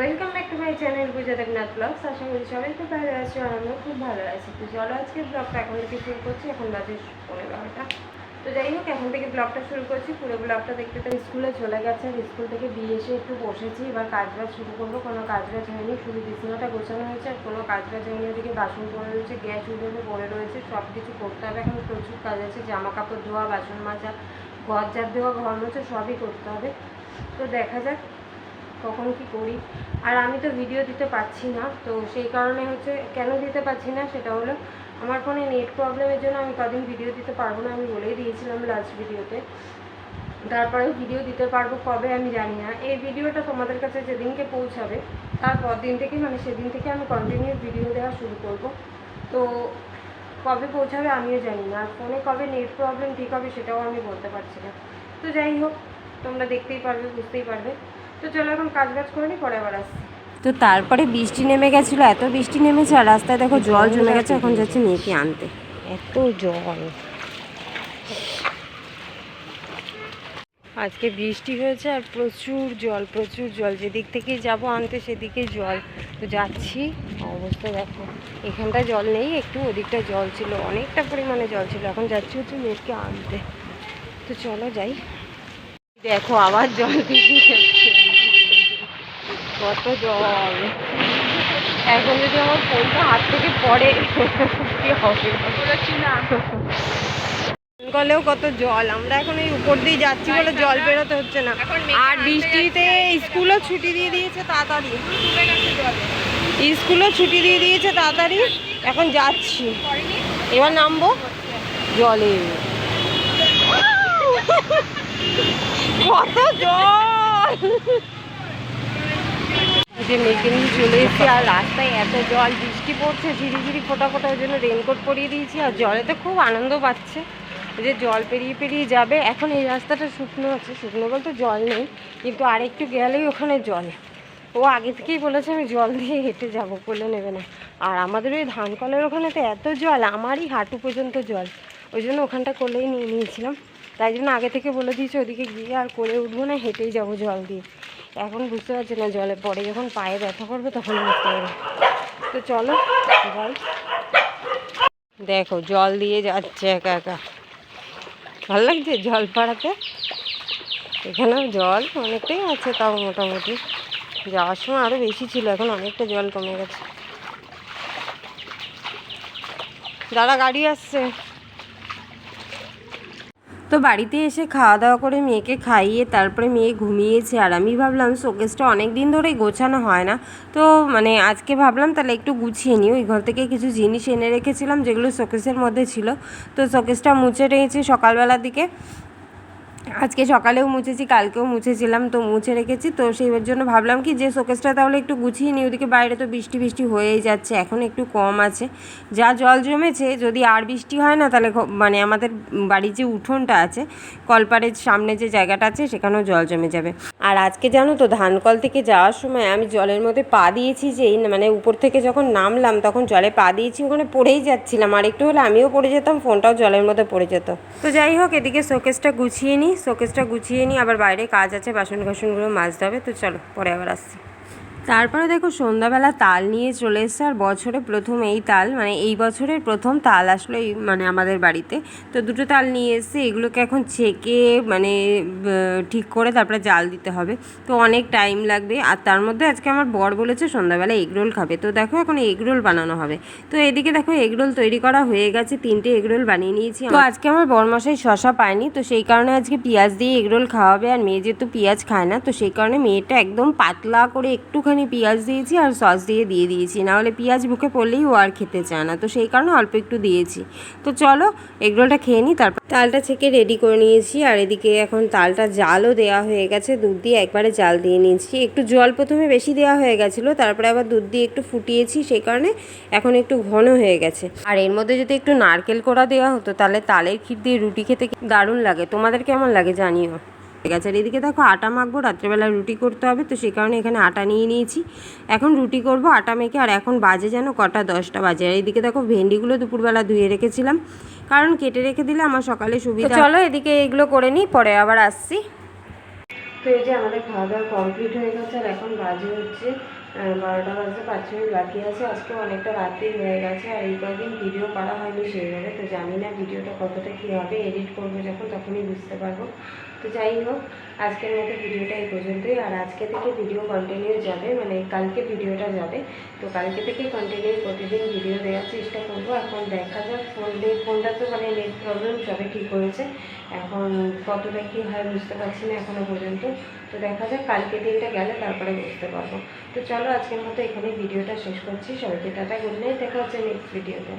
Welcome back to my channel Puja Debnath blogs আশা করি সবাই খুব ভালো আছো আর আমিও খুব ভালো আছি। তো চলো আজকে ব্লগটা এখন থেকে শুরু করছি, এখন বাজে পনেরো বারোটা তো যাই হোক, এখন থেকে ব্লগটা শুরু করছি। পুরো ব্লগটা দেখতে তো স্কুলে চলে গেছে। স্কুল থেকে দিয়ে এসে একটু বসেছি। এবার কাজ বাজ শুরু করব। কোনো কাজ বাজ হয়নি, শুধু বিছানাটা গোছানো হয়েছে আর কোনো কাজ বাজ হয়নি। ওদিকে বাসন পড়ে রয়েছে, গ্যাস উঠে পড়ে রয়েছে সব কিছু করতে হবে। এখন প্রচুর কাজ আছে জামা কাপড় ধোয়া, বাসন মাজা, ঘর ঝাড় দেওয়া, ঘর মোছা সবই করতে হবে। তো দেখা যাক। কখন কি করি? আর আমি তো ভিডিও দিতে পারছি না, তো সেই কারণে হচ্ছে কেন দিতে পারছি না সেটা হলো আমার ফোনে নেট প্রবলেমের জন্য আমি কদিন ভিডিও দিতে পারব না আমি বলেই দিয়েছিলাম লাস্ট ভিডিওতে তারপরে ভিডিও দিতে পারব কবে আমি জানি না। এই ভিডিওটা তোমাদের কাছে যেদিনকে পৌঁছাবে তারপর দিন থেকে মানে সেদিন থেকে আমি কন্টিনিউ ভিডিও দেওয়া শুরু করব। তো কবে পৌঁছাবে আমিও জানি না, আর ফোনে কবে নেট প্রবলেম ঠিক হবে সেটাও আমি বলতে পারছি না। তো যাই হোক, তোমরা দেখতেই পারবে, বুঝতেই পারবে। তো চলো এখন কাজ বাজ করে নিই পরে আবার আসছি। তো তারপরে বৃষ্টি নেমে গেছিল এত বৃষ্টি নেমেছে আর রাস্তায় দেখো জল জমে গেছে এখন যাচ্ছে মেয়েকে আনতে। এত জল। আজকে বৃষ্টি হয়েছে আর প্রচুর জল প্রচুর জল। যেদিক থেকে যাব আনতে সেদিকে জল। তো যাচ্ছি অবস্থা দেখো। এখানটা জল নেই একটু ওদিকটা জল ছিল অনেকটা পরিমাণে জল ছিল। এখন যাচ্ছি হচ্ছে মেয়েকে আনতে। তো চলো যাই। দেখো আবার জল যাচ্ছে। কত জল। এখন যদি আমার ফোনটা হাত থেকে পড়ে কি হবে? গলেও কত জল। আমরা এখন এই উপর দিয়ে যাচ্ছি বলে জল বেরোতে হচ্ছে না। আর বৃষ্টিতে স্কুলও ছুটি দিয়ে দিয়েছে তাড়াতাড়ি। স্কুলও ছুটি দিয়ে দিয়েছে তাড়াতাড়ি। এখন যাচ্ছি। এবার নামবো? জলে। কত জল! যে মেয়েকে নিয়ে চলে এসেছি, আর রাস্তায় এত জল, বৃষ্টি পড়ছে ঝিরি ফোটা ফোটা ওই জন্য রেনকোট পরিয়ে দিয়েছি, আর জলে তো খুব আনন্দ পাচ্ছে যে জল পেরিয়ে পেরিয়ে যাবে। এখন এই রাস্তাটা শুকনো আছে, শুকনো বলতে জল নেই, কিন্তু আরেকটু গেলেই ওখানে জল। ও আগে থেকেই বলেছে, আমি জল দিয়ে হেঁটে যাব বলে নেবে না। আর আমাদের ওই ধান কলের ওখানে তো এত জল, আমারই হাঁটু পর্যন্ত জল। ওই জন্য ওখানটা কোলেই নিয়ে নিয়েছিলাম। তাই জন্য আগে থেকে বলে দিয়েছে, ওদিকে গিয়ে আর করে উঠবো না, হেঁটেই যাব জল দিয়ে। এখন বুঝতে পারছি না জলে পরে যখন পায়ে ব্যথা করবে তখন বুঝতে পারবে। তো চলো জল দেখো, জল দিয়ে যাচ্ছে একা একা। ভালো লাগছে জল পাড়াতে? এখানেও জল অনেকটাই আছে তাও মোটামুটি। যাওয়ার সময় আরও বেশি ছিল, এখন অনেকটা জল কমে গেছে। দাদা, গাড়ি আসছে। তো বাড়িতে এসে খাওয়া দাওয়া করে মেয়েকে খাইয়ে তারপরে মেয়ে ঘুমিয়েছে। আর আমি ভাবলাম, শোকেসটা অনেক দিন ধরেই গোছানো হয় না। তো মানে আজকে ভাবলাম, তাহলে একটু গুছিয়ে নিই। ওই ঘর থেকে কিছু জিনিস এনে রেখেছিলাম, যেগুলো শোকেসের মধ্যে ছিল। তো শোকেসটা মুছে রেখেছি সকালবেলার দিকে। আজকে সকালেও মুছেছি, কালকেও মুছেছিলাম, তো মুছে রেখেছি। তো সেই জন্য ভাবলাম কি যে শোকেসটা তাহলে একটু গুছিয়ে নিই, ওদিকে বাইরে তো বৃষ্টি বৃষ্টি হয়েই যাচ্ছে, এখন একটু কম আছে। যা জল জমেছে, যদি আর বৃষ্টি হয় না, তাহলে মানে আমাদের বাড়ির যে উঠোনটা আছে, কলপাড়ের সামনে যে জায়গাটা আছে, সেখানেও জল জমে যাবে। আর আজকে জানো তো, ধানকল থেকে যাওয়ার সময় আমি জলের মধ্যে পা দিয়েছি যে মানে উপর থেকে যখন নামলাম, তখন জলে পা দিয়েছি, ওখানে পড়েই যাচ্ছিলাম। আর একটু হলে আমিও পড়ে যেতাম, ফোনটাও জলের মধ্যে পড়ে যেত। তো যাই হোক, এদিকে শোকেসটা গুছিয়ে নিই শোকেসটা গুছিয়ে নিই, আবার বাইরে কাজ আছে বাসন কাসনগুলো মাজতে হবে, তো চলো পরে আবার আসছি। তারপরে দেখো সন্ধ্যাবেলা তাল নিয়ে চলে এসছে, আর বছরে প্রথম এই তাল মানে এই বছরের প্রথম তাল আসলো এই মানে আমাদের বাড়িতে। তো দুটো তাল নিয়ে এসছে, এগুলোকে এখন ছেঁকে মানে ঠিক করে তারপরে জাল দিতে হবে। তো অনেক টাইম লাগবে, আর তার মধ্যে আজকে আমার বর বলেছে সন্ধ্যাবেলা এগরোল খাবে। তো দেখো এখন এগরোল বানানো হবে। তো এদিকে দেখো এগরোল তৈরি করা হয়ে গেছে, তিনটে এগরোল বানিয়ে নিয়েছি তো আজকে আমার বরমশাই শশা পায়নি, তো সেই কারণে আজকে পেঁয়াজ দিয়ে এগরোল খাওয়াবে, আর মেয়ে যেহেতু পেঁয়াজ খায় না, তো সেই কারণে মেয়েটা একদম পাতলা করে একটুখানি পেঁয়াজ দিয়েছি আর সস দিয়ে দিয়ে দিয়েছি। নাহলে পেঁয়াজ বুকে পড়লেই ও আর খেতে চায় না। তো সেই কারণে অল্প একটু দিয়েছি। তো চলো, এগরোলটা খেয়ে নিই তারপর তালটা ছেঁকে রেডি করে নিয়েছি। আর এদিকে এখন তালটা জালও দেওয়া হয়ে গেছে। দুধ দিয়ে একবারে জাল দিয়ে নিয়েছি। একটু জল প্রথমে বেশি দেওয়া হয়ে গেছিল, তারপরে আবার দুধ দিয়ে একটু ফুটিয়েছি। সেই কারণে এখন একটু ঘন হয়ে গেছে। আর এর মধ্যে যদি একটু নারকেল কোড়া দেওয়া হতো, তাহলে তালের ক্ষীর দিয়ে রুটি খেতে দারুণ লাগে? তোমাদের কেমন লাগে জানিও। ঠিক আছে? আর এদিকে দেখো আটা মাখবো রাত্রেবেলা রুটি করতে হবে তো সেই কারণে এখানে আটা নিয়ে নিয়েছি। এখন রুটি করব আটা মেখে আর এখন বাজে যেন কটা দশটা বাজে। আর এদিকে দেখো ভেন্ডিগুলো দুপুরবেলা ধুয়ে রেখেছিলাম কারণ কেটে রেখে দিলে আমার সকালে সুবিধা চলো এদিকে এগুলো করে নিই পরে আবার আসছি। তো এই যে আমাদের খাওয়া দাওয়া কমপ্লিট হয়ে গেছে আর এখন বাজে হচ্ছে বারোটা বাজতে পাঁচ মিনিট বাকি আছে। আজকে অনেকটা রাত্রি হয়ে গেছে আর এই কদিন ভিডিও করা হয়নি সেইভাবে। তো জানি না ভিডিওটা কতটা কী হবে এডিট করব যখন তখনই বুঝতে পারব। তো যাই হোক, আজকের মতো ভিডিওটা এই পর্যন্তই। আর আজকে থেকে ভিডিও কন্টিনিউ যাবে মানে কালকে ভিডিওটা যাবে। তো কালকে থেকে কন্টিনিউ প্রতিদিন ভিডিও দেওয়ার চেষ্টা করব। এখন দেখা যাক ফোন দিয়ে ফোনটা তো মানে নেট প্রবলেম সবে ঠিক হয়েছে। এখন কতটা কী হয় বুঝতে পারছি না এখনও পর্যন্ত। তো দেখা যাক কালকে দিনটা গেলে তারপরে বুঝতে পারব। তো চলো আজকের মতো এখানে ভিডিওটা শেষ করছি। সবাইকে টাটা, গুড নাইট, দেখা হচ্ছে নেক্সট ভিডিওতে